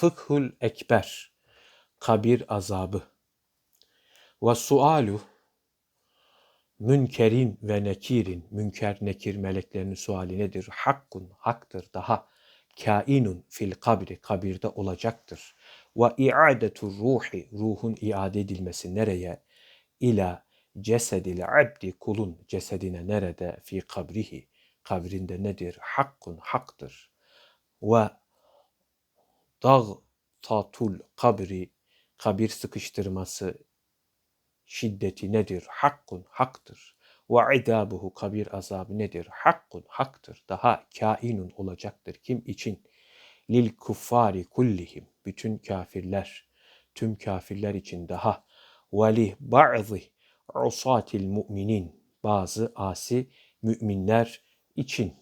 Fıkhul Ekber Kabir azabı Ve sualu Münkerin ve nekirin, münker nekir meleklerinin suali nedir? Hakkun, haktır daha. Kainun fil kabri, kabirde olacaktır. Ve iadetu ruhi, ruhun iade edilmesi nereye? İla cesedil abdi, kulun cesedine nerede? Fi kabrihi, kabrinde nedir? Hakkun, haktır. Ve dağtatul kabri, kabir sıkıştırması şiddeti nedir? Hakkun, haktır. Ve idabuhu kabir azabı nedir? Hakkun, haktır. Daha kainun olacaktır. Kim için? Lil kuffari kullihim. Bütün kafirler, tüm kafirler için daha. Ve li ba'zi usatil mu'minin. Bazı asi müminler için